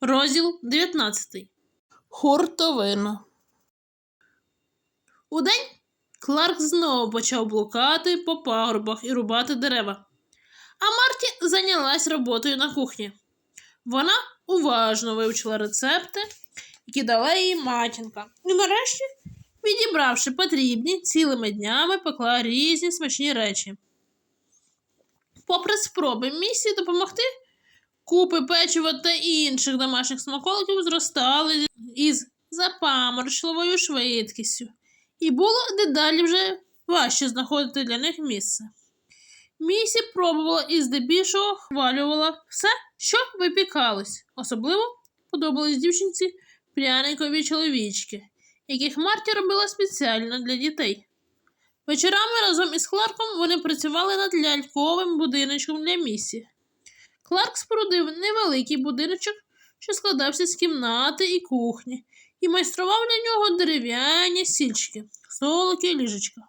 Розділ 19. Хуртовина. Удень Кларк знову почав блукати по пагорбах і рубати дерева. А Марті зайнялась роботою на кухні. Вона уважно вивчила рецепти, які дала їй матінка. І нарешті, відібравши потрібні, цілими днями пекла різні смачні речі. Попри спроби місії допомогти, купи печива та інших домашніх смаколиків зростали із запаморочливою швидкістю, і було дедалі вже важче знаходити для них місце. Місі пробувала і здебільшого хвалювала все, що випікалось. Особливо подобались дівчинці пряникові чоловічки, яких Марті робила спеціально для дітей. Вечорами разом із Кларком вони працювали над ляльковим будиночком для місі. Кларк спорудив невеликий будиночок, що складався з кімнати і кухні, і майстрував для нього дерев'яні сільчики, столики і ліжечка.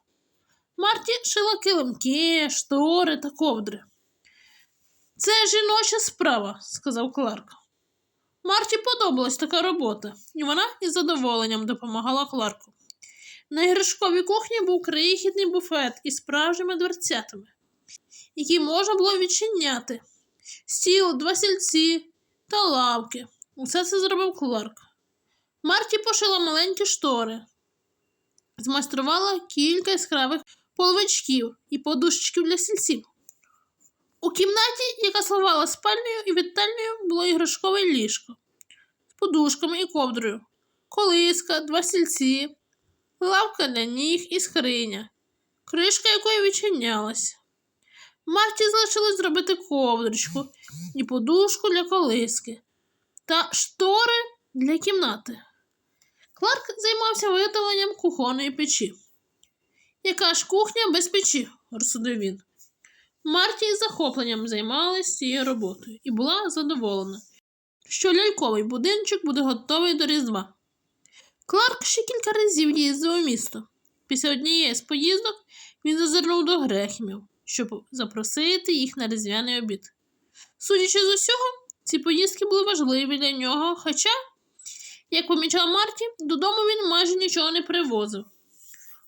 Марті шила килимки, штори та ковдри. Це жіноча справа, сказав Кларк. Марті подобалась така робота, і вона із задоволенням допомагала Кларку. На іграшковій кухні був крихітний буфет із справжніми дверцятами, які можна було відчиняти. Стіл, два сільці та лавки. Усе це зробив Кларк. Марті пошила маленькі штори, змайструвала кілька яскравих половичків і подушечків для сільців. У кімнаті, яка слугала спальнею і вітальнею, було іграшкове ліжко з подушками і ковдрою, колиска, два сільці, лавка для ніг і скриня, кришка якої відчинялась. Марті залишилось зробити ковдрочку і подушку для колиски та штори для кімнати. Кларк займався виготовленням кухонної печі. Яка ж кухня без печі? розсудив він. Марті із захопленням займалась цією роботою і була задоволена, що ляльковий будиночок буде готовий до Різдва. Кларк ще кілька разів їздив у місто. Після однієї з поїздок він зазирнув до грехімів, щоб запросити їх на різдвяний обід. Судячи з усього, ці поїздки були важливі для нього, хоча, як помічала Марті, додому він майже нічого не привозив.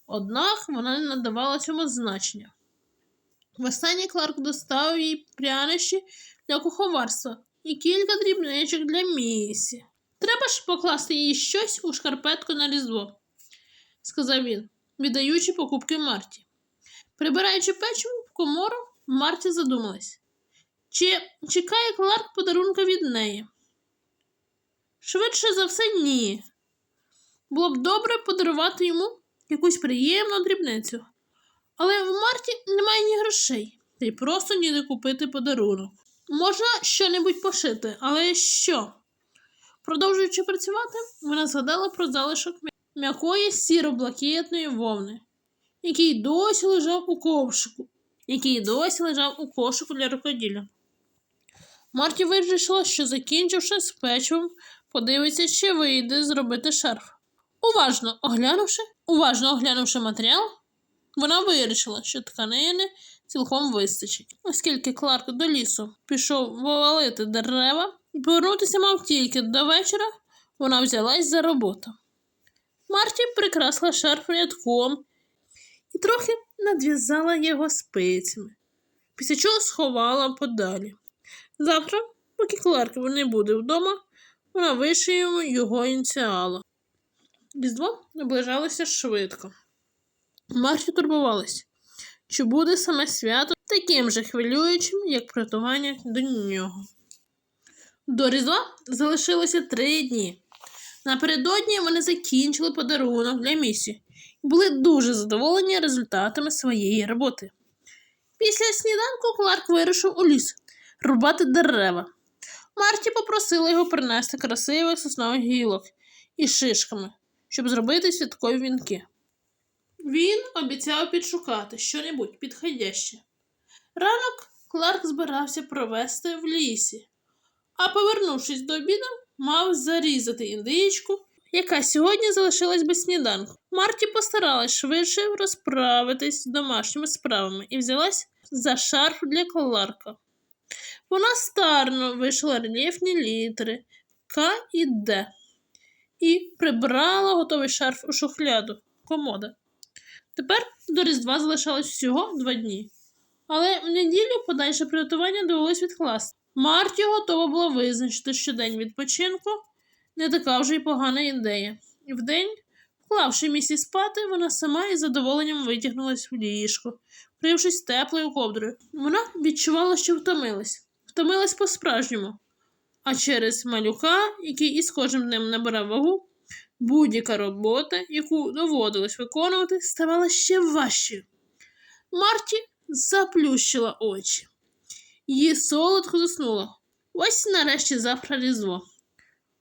Однак вона не надавала цьому значення. Востаннє Кларк достав їй прянощі для куховарства і кілька дрібничок для місі. Треба ж покласти їй щось у шкарпетку на різдво, сказав він, віддаючи покупки Марті. Прибираючи печиво комору, Марті задумалась, чи чекає Кларк подарунка від неї. Швидше за все, ні. Було б добре подарувати йому якусь приємну дрібницю. Але в Марті немає ні грошей, та й просто ніде купити подарунок. Можна щонебудь пошити, але що? Продовжуючи працювати, вона згадала про залишок м'якої сіро-блакитної вовни, який досі лежав у ковшику, який досі лежав у кошику для рукоділля. Марті вирішила, що, закінчивши з печивом, подивиться, чи вийде зробити шарф. Уважно оглянувши, уважно оглянувши матеріал, вона вирішила, що тканини цілком вистачить. Оскільки Кларк до лісу пішов вивалити дерева і повернутися мав тільки до вечора, вона взялась за роботу. Марті прикрасила шарф рядком трохи надв'язала його спицями, після чого сховала подалі. Завтра, поки Кларк не буде вдома, вона вишиє його ініціали. Різдво наближалося швидко. Марті турбувалась, чи буде саме свято таким же хвилюючим, як приготування до нього. До Різдва залишилося три дні. Напередодні вони закінчили подарунок для місії були дуже задоволені результатами своєї роботи. Після сніданку Кларк вирушив у ліс рубати дерева. Марті попросила його принести красивих соснових гілок із шишками, щоб зробити святкові вінки. Він обіцяв підшукати щонебудь підходяще. Ранок Кларк збирався провести в лісі, а повернувшись до обіду, мав зарізати індичку, яка сьогодні залишилась без сніданку. Марті постаралась швидше розправитись з домашніми справами і взялась за шарф для Кларка. Вона старно вийшла рельєфні літери К і Д. І прибрала готовий шарф у шухляду комода. Тепер до Різдва залишалось всього два дні. Але в неділю подальше приготування довелось відкласти. Марті готова була визначити, що день відпочинку не така вже й погана ідея. Вдень, вклавши місці спати, вона сама із задоволенням витягнулась в ліжко, вкрившись теплою ковдрою. Вона відчувала, що втомилась, втомилась по-справжньому. А через малюка, який із кожним днем набирав вагу, будь-яка робота, яку доводилось виконувати, ставала ще важчою. Марті заплющила очі. Її солодко заснула. Ось нарешті завтра різдво.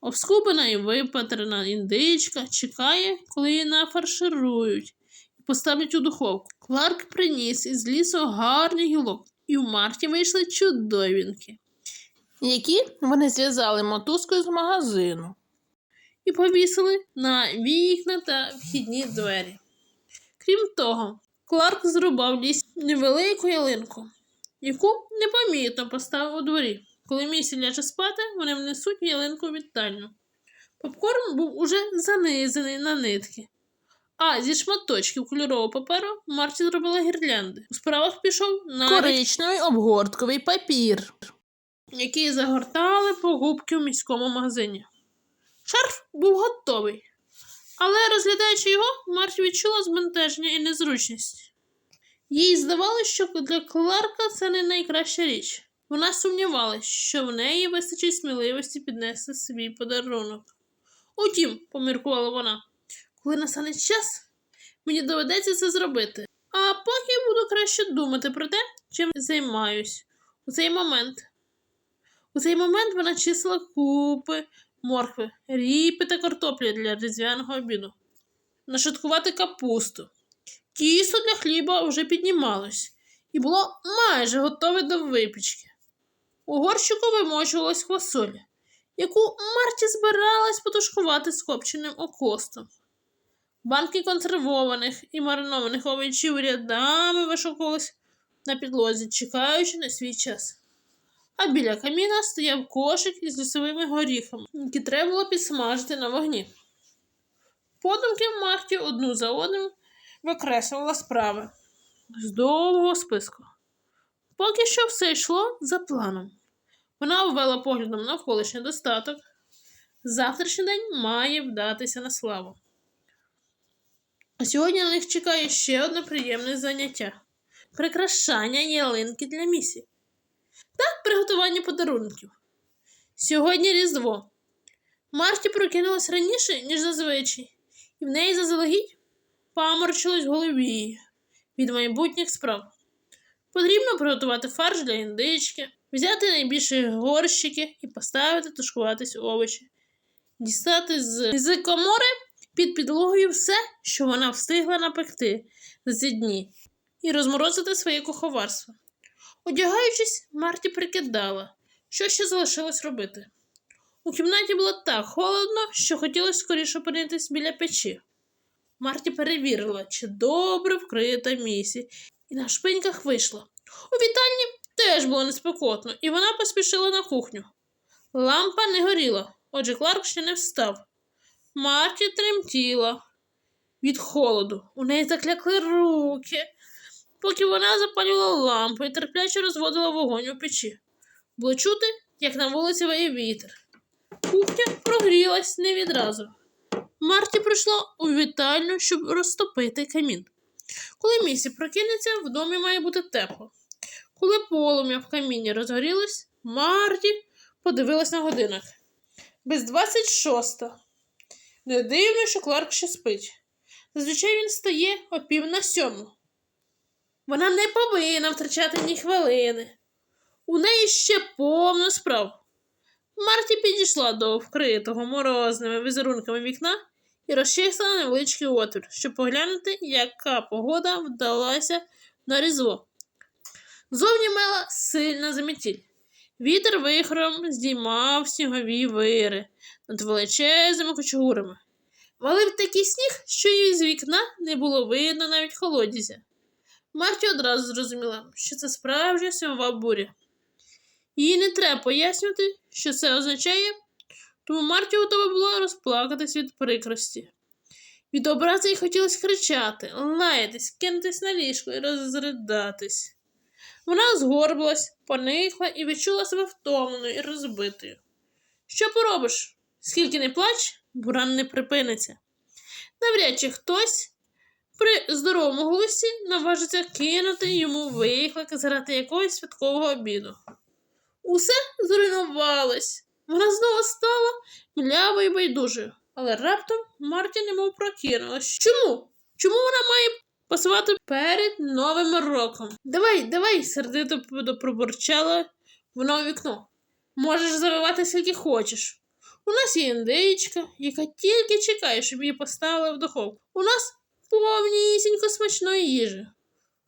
Обскубана і випатрена індичка чекає, коли її нафарширують і поставлять у духовку. Кларк приніс із лісу гарний гілок, і в Марті вийшли чудовінки, які вони зв'язали мотузкою з магазину і повісили на вікна та вхідні двері. Крім того, Кларк зрубав в лісі невелику ялинку, яку непомітно поставив у дворі. Коли місі ляже спати, вони внесуть ялинку в вітальню. Попкорн був уже занизаний на нитки. А зі шматочків кольорового паперу Марті зробила гірлянди. У справах пішов на коричневий обгортковий папір, який загортали по губки в міському магазині. Шарф був готовий, але розглядаючи його, Марті відчула збентеження і незручність. Їй здавалося, що для Кларка це не найкраща річ. Вона сумнівалась, що в неї вистачить сміливості піднести свій подарунок. Утім, поміркувала вона, коли настане час, мені доведеться це зробити. А поки буду краще думати про те, чим займаюсь. У цей момент. У цей момент вона числила купи, моркви, ріпи та картоплі для різдвяного обіду, нашаткувати капусту. Тісто для хліба вже піднімалось і було майже готове до випічки. У горщику вимочувалась фасоля, яку Марті збиралась потушкувати з копченим окостом. Банки консервованих і маринованих овочів рядами вишукувались на підлозі, чекаючи на свій час. А біля каміна стояв кошик із лісовими горіхами, які треба було підсмажити на вогні. Подумки Марті одну за одним викреслювала справи з довгого списку. Поки що все йшло за планом. Вона обвела поглядом навколишній достаток. Завтрашній день має вдатися на славу. А сьогодні на них чекає ще одне приємне заняття прикрашання ялинки для місі та приготування подарунків. Сьогодні Різдво. Марті прокинулась раніше, ніж зазвичай, і в неї заздалегідь паморчилось в голові від майбутніх справ. Потрібно приготувати фарш для індички, взяти найбільші горщики і поставити тушкуватись овочі, дістати з, з комори під підлогою все, що вона встигла напекти за дні, і розморозити своє куховарство. Одягаючись, Марті прикидала, що ще залишилось робити. У кімнаті було так холодно, що хотілося скоріше опинитись біля печі. Марті перевірила, чи добре вкрита місі, і на шпиньках вийшла. У вітальні теж було неспекотно, і вона поспішила на кухню. Лампа не горіла, отже Кларк ще не встав. Марті тремтіла від холоду. У неї заклякли руки, поки вона запалювала лампу і терпляче розводила вогонь у печі. Було чути, як на вулиці виє вітер. Кухня прогрілась не відразу. Марті прийшла у вітальню, щоб розтопити камін. Коли місі прокинеться, в домі має бути тепло. Коли полум'я в каміні розгорілось, Марті подивилась на годинок. Без 26. Не дивно, що Кларк ще спить. Зазвичай він стає о пів на сьому. Вона не повинна втрачати ні хвилини. У неї ще повно справ. Марті підійшла до вкритого морозними візерунками вікна і розчистила невеличкий отвір, щоб поглянути, яка погода вдалася на різдво. Зовні мела сильна заметіль. Вітер вихором здіймав снігові вири над величезними кочугурами. Валив такий сніг, що її з вікна не було видно навіть колодязя. Марті одразу зрозуміла, що це справжня снігова буря. Їй не треба пояснювати, що це означає, тому Марті готова була розплакатись від прикрості. Від образи їй хотілося кричати, лаятись, кинутись на ліжко і розридатись. Вона згорбилась, поникла і відчула себе втомленою і розбитою. Що поробиш? Скільки не плач, буран не припиниться. Навряд чи хтось при здоровому голосі наважиться кинути йому виклик заради якогось святкового обіду. Усе зруйнувалось. Вона знову стала млявою і байдужою, але раптом Марті немов прокинулась. Чому? Чому вона має пасувати перед новим роком? Давай, давай, сердито пробурчала вона у вікно. Можеш завивати скільки хочеш. У нас є індичка, яка тільки чекає, щоб її поставили в духовку. У нас повнісінько смачної їжі.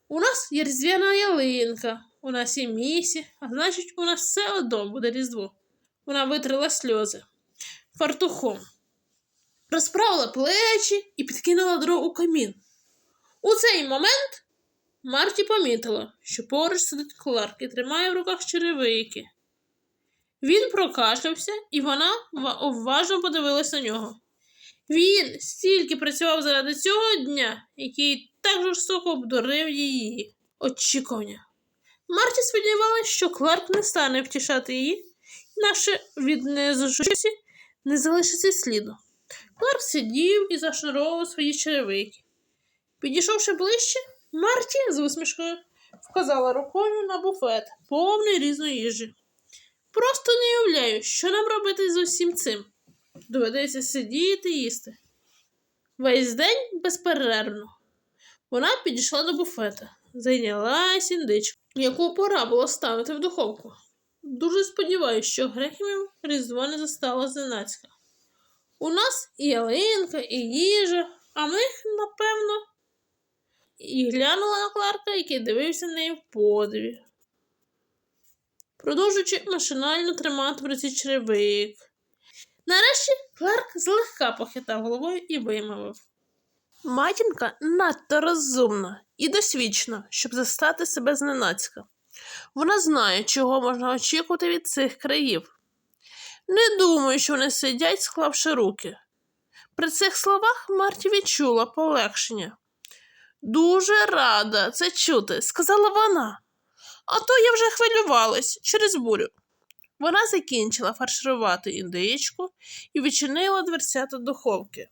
У нас є різдвяна ялинка, у нас є місі, а значить, у нас все одно буде різдво. Вона витрила сльози фартухом, розправила плечі і підкинула дров у камін. У цей момент Марті помітила, що поруч сидить Кларк і тримає в руках черевики. Він прокашлявся, і вона ва- уважно подивилась на нього. Він стільки працював заради цього дня, який так жорстоко обдурив її очікування. Марті сподівалася, що Кларк не стане втішати її, інакше від незажучості не залишиться сліду. Кларк сидів і зашнуровував свої черевики. Підійшовши ближче, Марті з усмішкою вказала рукою на буфет, повний різної їжі. Просто не уявляю, що нам робити з усім цим. Доведеться сидіти і їсти. Весь день безперервно. Вона підійшла до буфета, зайнялась індичку, яку пора було ставити в духовку. Дуже сподіваюся, що Грехімів Різдво не застало зненацька. У нас і ялинка, і їжа, а в них, напевно, і глянула на Кларка, який дивився на неї в подиві, продовжуючи машинально тримати в руці черевик. Нарешті Кларк злегка похитав головою і вимовив. Матінка надто розумна і досвідчена, щоб застати себе зненацька. Вона знає, чого можна очікувати від цих країв. Не думаю, що вони сидять, склавши руки. При цих словах Марті відчула полегшення. Дуже рада це чути, сказала вона. А то я вже хвилювалась через бурю. Вона закінчила фарширувати індичку і відчинила дверцята духовки.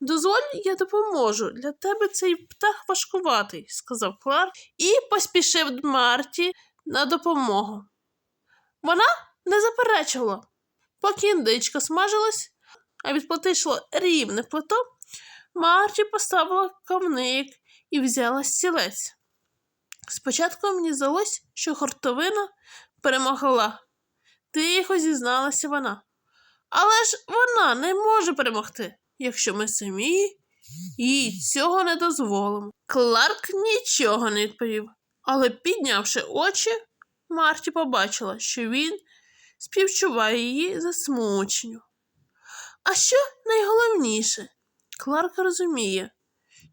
Дозволь, я допоможу. Для тебе цей птах важкуватий, сказав Кларк і поспішив до Марті на допомогу. Вона не заперечувала. Поки індичка смажилась, а відплатишло рівне плито, Марті поставила ковник і взяла стілець. Спочатку мені здалось, що хортовина перемогла. Тихо зізналася вона. Але ж вона не може перемогти, якщо ми самі їй цього не дозволимо. Кларк нічого не відповів, але, піднявши очі, Марті побачила, що він співчуває її засмученню. А що найголовніше, Кларк розуміє,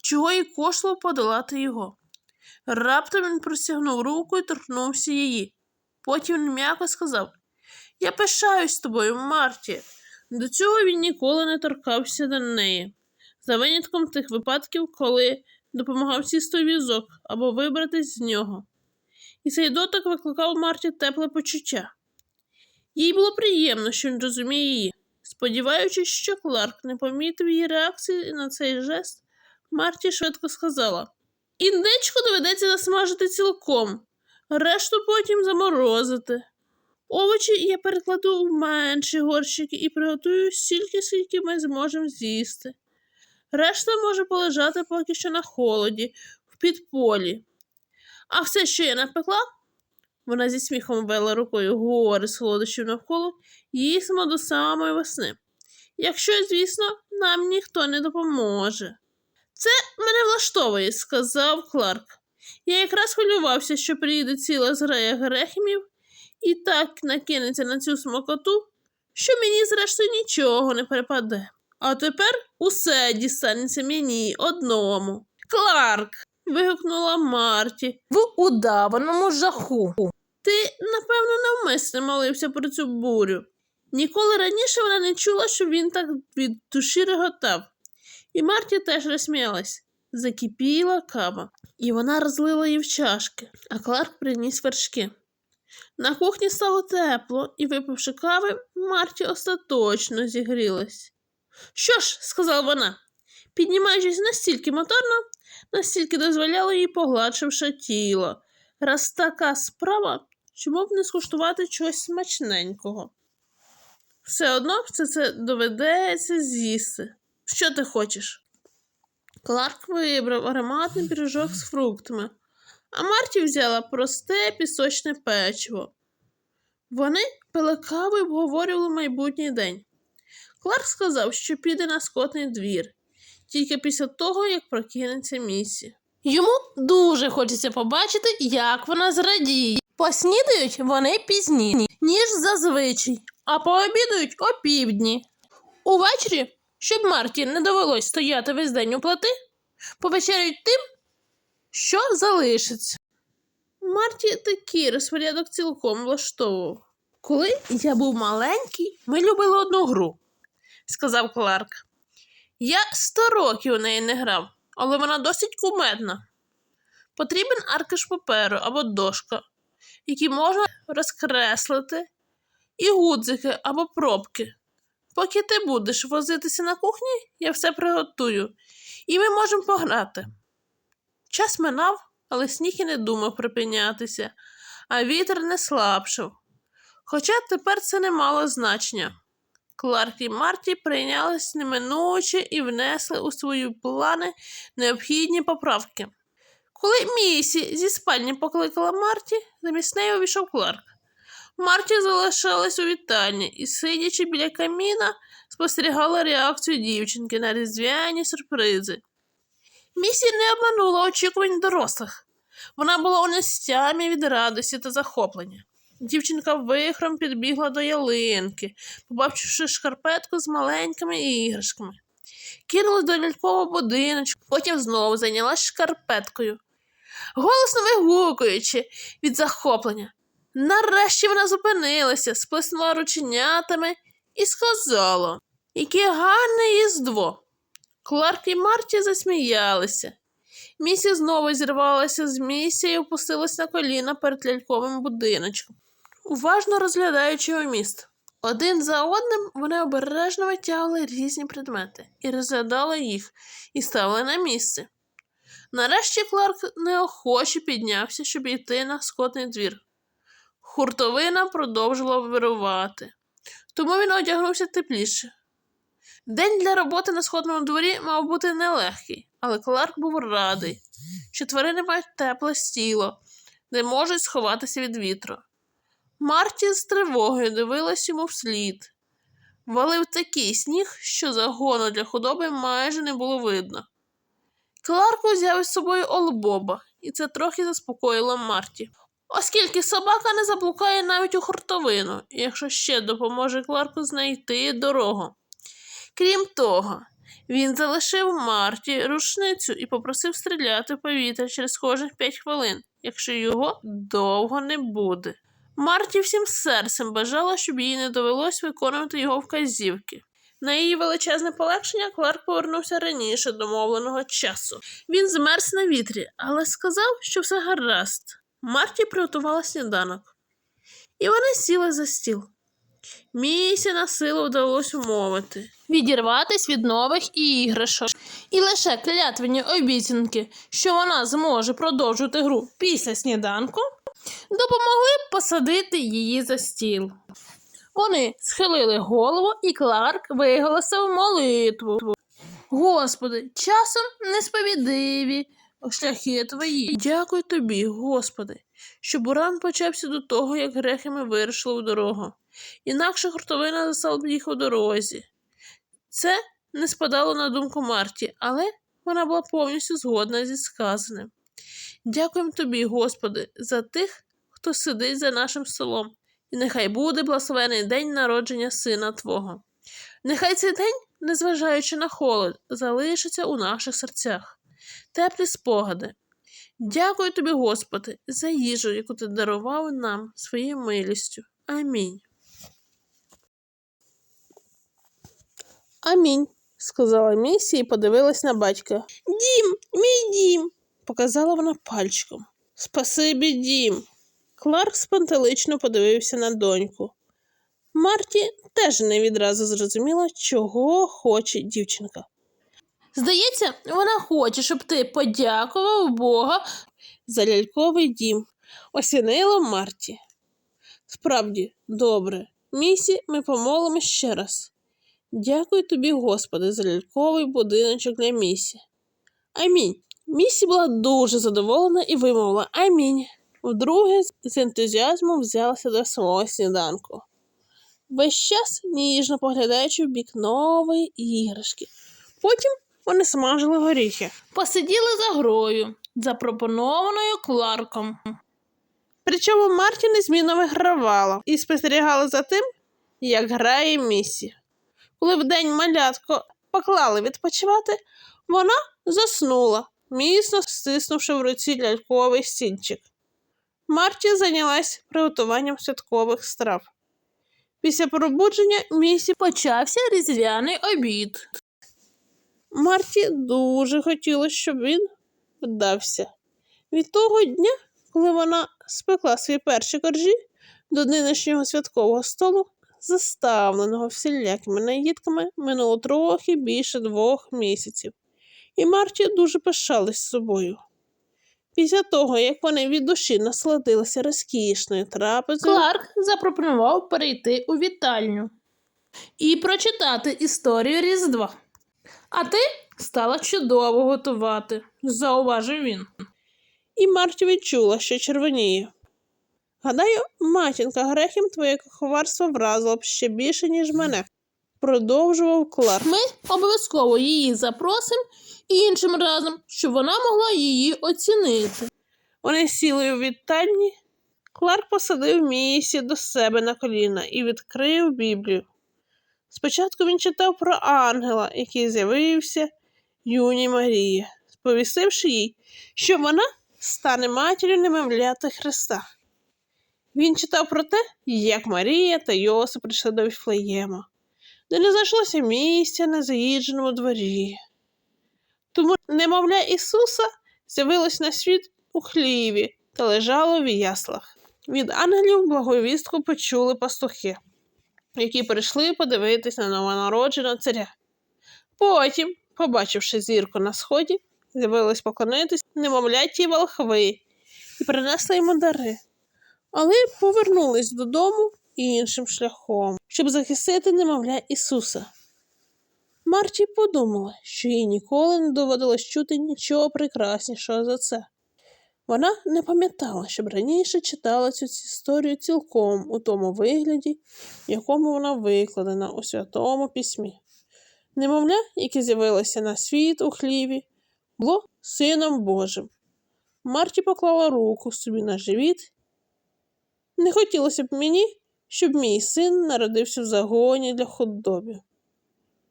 чого їй коштувало подолати його. Раптом він простягнув руку і торкнувся її. Потім він м'яко сказав Я пишаюсь тобою, Марті. До цього він ніколи не торкався до неї, за винятком тих випадків, коли допомагав сісти візок або вибратись з нього. І цей дотик викликав Марті тепле почуття. Їй було приємно, що він розуміє її. Сподіваючись, що Кларк не помітив її реакції на цей жест, Марті швидко сказала Індичку доведеться засмажити цілком, решту потім заморозити. Овочі я перекладу в менші горщики і приготую стільки, скільки ми зможемо з'їсти. Решта може полежати поки що на холоді, в підполі. А все, що я напекла, вона зі сміхом вела рукою гори солодощів навколо, їсмо до самої весни. Якщо, звісно, нам ніхто не допоможе. Це мене влаштовує, сказав Кларк. Я якраз хвилювався, що приїде ціла зграя грехімів і так накинеться на цю смокоту, що мені, зрештою, нічого не перепаде. А тепер усе дістанеться мені одному. Кларк. Вигукнула Марті в удаваному жаху. Ти, напевно, навмисно молився про цю бурю. Ніколи раніше вона не чула, що він так від душі реготав. І Марті теж розсміялась. Закипіла кава, і вона розлила її в чашки, а Кларк приніс вершки. На кухні стало тепло, і, випивши кави, Марті остаточно зігрілась. Що ж, сказала вона, піднімаючись настільки моторно, настільки дозволяло їй погладшивши тіло. Раз така справа, чому б не скуштувати чогось смачненького? Все одно все це доведеться з'їсти. Що ти хочеш? Кларк вибрав ароматний пірожок з фруктами, а Марті взяла просте пісочне печиво. Вони пили каву і обговорювали майбутній день. Кларк сказав, що піде на скотний двір, тільки після того, як прокинеться місі. Йому дуже хочеться побачити, як вона зрадіє. Поснідають вони пізніше, ніж зазвичай, а пообідують опівдні. Увечері, щоб Марті не довелось стояти весь день у плити, повечеряють тим, що залишиться. Марті такий розпорядок цілком влаштовував. Коли я був маленький, ми любили одну гру, сказав Кларк. Я сто років у неї не грав, але вона досить кумедна. Потрібен аркиш паперу або дошка, які можна розкреслити, і гудзики або пробки. Поки ти будеш возитися на кухні, я все приготую, і ми можемо пограти. Час минав, але сніг і не думав припинятися, а вітер не слабшав. Хоча тепер це не мало значення. Кларк і Марті прийнялись неминуче і внесли у свої плани необхідні поправки. Коли Місі зі спальні покликала Марті, замість неї увійшов Кларк. Марті залишалась у вітальні і, сидячи біля каміна, спостерігала реакцію дівчинки на різдвяні сюрпризи. Місі не обманула очікувань дорослих. Вона була у нестямі від радості та захоплення. Дівчинка вихром підбігла до ялинки, побачивши шкарпетку з маленькими іграшками. Кинулась до лялькового будиночку, потім знову зайнялась шкарпеткою, голосно вигукуючи від захоплення. Нарешті вона зупинилася, сплеснула рученятами і сказала, яке гарне їздво. Кларк і Марті засміялися. Місі знову зірвалася з місця і опустилась на коліна перед ляльковим будиночком, уважно розглядаючи його міст. Один за одним вони обережно витягли різні предмети і розглядали їх і ставили на місце. Нарешті Кларк неохоче піднявся, щоб йти на скотний двір. Хуртовина продовжила вирувати, тому він одягнувся тепліше. День для роботи на сходному дворі мав бути нелегкий, але Кларк був радий, що тварини мають тепле стіло, де можуть сховатися від вітру. Марті з тривогою дивилась йому вслід. Валив такий сніг, що загону для худоби майже не було видно. Кларк узяв із собою олбоба, і це трохи заспокоїло Марті. Оскільки собака не заблукає навіть у хуртовину, якщо ще допоможе Кларку знайти дорогу. Крім того, він залишив Марті рушницю і попросив стріляти в повітря через кожних п'ять хвилин, якщо його довго не буде. Марті всім серцем бажала, щоб їй не довелось виконувати його вказівки. На її величезне полегшення Кларк повернувся раніше домовленого часу. Він змерз на вітрі, але сказав, що все гаразд. Марті приготувала сніданок, і вони сіли за стіл. Місі на силу вдалося умовити відірватись від нових іграшок. І лише клятвені обіцянки, що вона зможе продовжувати гру після сніданку, допомогли посадити її за стіл. Вони схилили голову, і Кларк виголосив молитву. Господи, часом несповідиві шляхи твої. Дякую тобі, Господи, що буран почався до того, як грехи ми вирушили в дорогу. Інакше хуртовина застала їх у дорозі. Це не спадало на думку Марті, але вона була повністю згодна зі сказаним. Дякуємо тобі, Господи, за тих, хто сидить за нашим столом, і нехай буде благословений день народження сина Твого. Нехай цей день, незважаючи на холод, залишиться у наших серцях. Теплі спогади. Дякую тобі, Господи, за їжу, яку ти дарував нам своєю милістю. Амінь. Амінь, сказала Місі і подивилась на батька. Дім, мій дім, показала вона пальчиком. Спасибі, дім. Кларк спантелично подивився на доньку. Марті теж не відразу зрозуміла, чого хоче дівчинка. Здається, вона хоче, щоб ти подякував Бога за ляльковий дім. Осінило Марті. Справді, добре. Місі, ми помолимо ще раз. Дякую тобі, Господи, за ляльковий будиночок для Місі. Амінь. Місі була дуже задоволена і вимовила Амінь. Вдруге з ентузіазмом взялася до свого сніданку. Весь час ніжно поглядаючи в бік нової іграшки. Потім вони смажили горіхи. Посиділи за грою, запропонованою Кларком. Причому Марті незмінно вигравала і спостерігала за тим, як грає Місі. Коли вдень малятко поклали відпочивати, вона заснула, міцно стиснувши в руці ляльковий стільчик. Марті зайнялась приготуванням святкових страв. Після пробудження Місі почався різдвяний обід. Марті дуже хотілося, щоб він вдався. Від того дня, коли вона спекла свої перші коржі до нинішнього святкового столу, заставленого всілякими наїдками, минуло трохи більше двох місяців, і Марті дуже пишалась собою. Після того, як вони від душі насладилися розкішною трапезою, Кларк запропонував перейти у вітальню і прочитати історію Різдва. А ти стала чудово готувати, зауважив він. І Марті відчула, що червоніє. Гадаю, матінка грехів твоє куховарство вразило б ще більше, ніж мене, продовжував Кларк. Ми обов'язково її запросимо іншим разом, щоб вона могла її оцінити. Вони сіли у вітальні. Кларк посадив місі до себе на коліна і відкрив Біблію. Спочатку він читав про ангела, який з'явився юній Марії, сповістивши їй, що вона стане матір'ю немовляти Христа. Він читав про те, як Марія та Йосип прийшли до Віфлеєма, де не знайшлося місця на заїдженому дворі. Тому немовля Ісуса з'явилось на світ у хліві та лежало в яслах. Від ангелів благовістку почули пастухи, які прийшли подивитись на новонародженого царя. Потім, побачивши зірку на сході, з'явились поклонитись немовляті волхви і принесли йому дари, але повернулись додому іншим шляхом, щоб захистити немовля Ісуса. Марті подумала, що їй ніколи не доводилось чути нічого прекраснішого за це. Вона не пам'ятала, щоб раніше читала цю історію цілком у тому вигляді, в якому вона викладена у святому письмі. Немовля, яке з'явилося на світ у хліві, було сином Божим. Марті поклала руку собі на живіт. Не хотілося б мені, щоб мій син народився в загоні для худобів,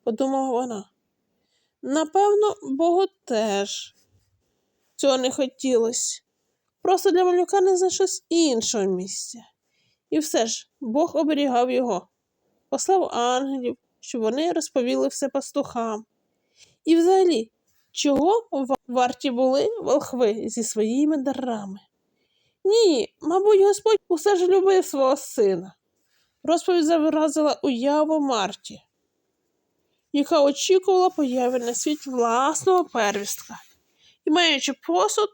подумала вона. Напевно, Богу теж цього не хотілося. Просто для малюка не знайшлось іншого місця. І все ж Бог оберігав його, послав ангелів, щоб вони розповіли все пастухам. І взагалі, чого варті були волхви зі своїми дарами? Ні, мабуть, Господь усе ж любив свого сина. Розповідь завразила уяву Марті, яка очікувала появи на світ власного первістка. І, маючи посуд,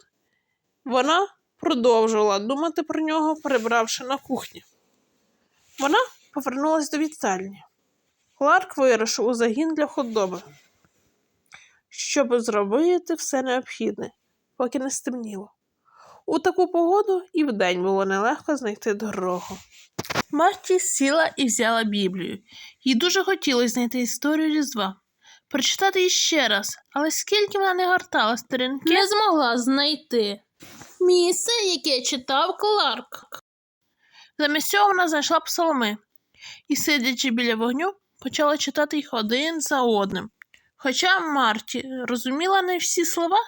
вона продовжувала думати про нього, прибравши на кухні. Вона повернулася до вітальні. Кларк вирушив у загін для худоби, щоб зробити все необхідне, поки не стемніло. У таку погоду і вдень було нелегко знайти дорогу. Марті сіла і взяла Біблію. Їй дуже хотілося знайти історію Різдва, прочитати її ще раз, але скільки вона не гортала сторінки, не змогла знайти місце, яке читав Кларк. Замість цього вона знайшла псалми і, сидячи біля вогню, почала читати їх один за одним. Хоча Марті розуміла не всі слова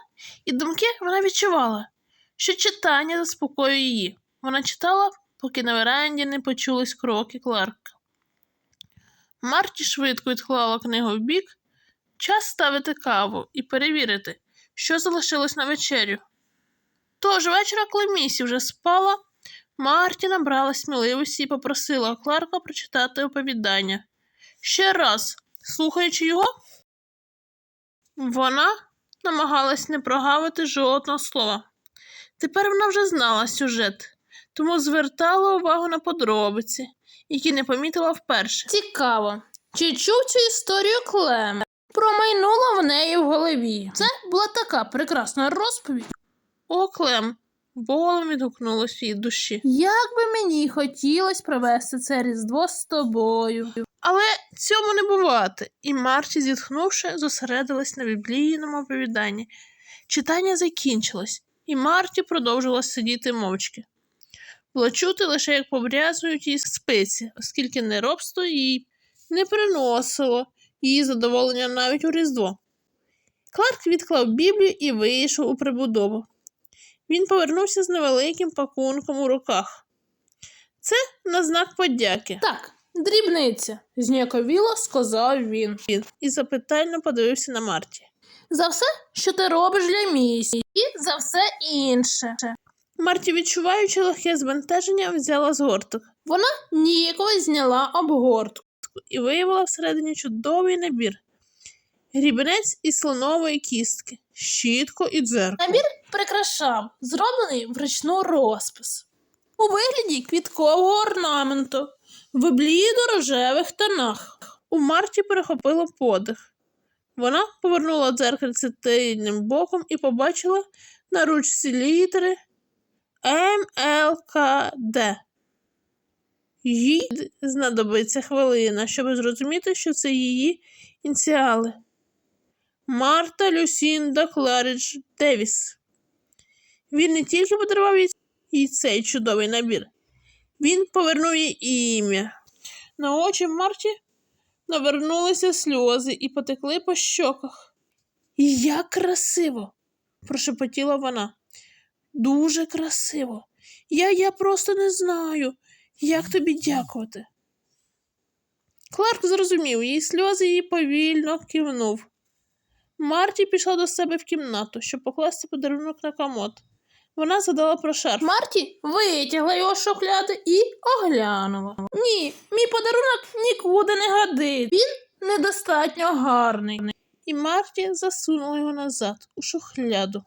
і думки, вона відчувала, що читання заспокоює її. Вона читала, поки на веранді не почулись кроки Кларка. Марті швидко відклала книгу в бік. Час ставити каву і перевірити, що залишилось на вечерю. Тож вечора, коли Місі вже спала, Марті набрала сміливості і попросила Кларка прочитати оповідання. Ще раз, слухаючи його, вона намагалась не прогавити жодного слова. Тепер вона вже знала сюжет, тому звертала увагу на подробиці, які не помітила вперше. Цікаво, чи чув цю історію Клем? Промайнула в неї в голові. Це була така прекрасна розповідь. О, Клем, болем відгукнулось в її душі. Як би мені хотілося провести це різдво з тобою. Але цьому не бувати, і Марті, зітхнувши, зосередилась на біблійному оповіданні. Читання закінчилось, і Марті продовжила сидіти мовчки. Було чути лише, як побрязують її спиці, оскільки неробство їй не приносило її задоволення навіть у Різдво. Кларк відклав Біблію і вийшов у прибудову. Він повернувся з невеликим пакунком у руках. Це на знак подяки. Так, дрібниця, зніяковіло сказав він. він і запитально подивився на Марті. За все, що ти робиш для місії, і за все інше. Марті, відчуваючи легке збентеження, взяла згорток. Вона ніяково зняла обгортку і виявила всередині чудовий набір. Грібенець із слонової кістки, щітко і дзеркало. Набір прикрашав, зроблений в ручну розпис. У вигляді квіткового орнаменту, в блідо-рожевих тонах. У Марті перехопило подих. Вона повернула дзеркальце тильним боком і побачила на ручці літери МЛКД. Їй знадобиться хвилина, щоб зрозуміти, що це її ініціали. Марта Люсінда Кларидж Девіс. Він не тільки подарував їй- їй цей чудовий набір, він повернув їй ім'я. На очі Марті навернулися сльози і потекли по щоках. Як красиво! прошепотіла вона. Дуже красиво. Я, я просто не знаю, як тобі дякувати. Кларк зрозумів, її сльози її повільно кивнув. Марті пішла до себе в кімнату, щоб покласти подарунок на комод. Вона задала про шарф. Марті витягла його з шухляди і оглянула. Ні, мій подарунок нікуди не годить. Він недостатньо гарний. І Марті засунула його назад у шухляду.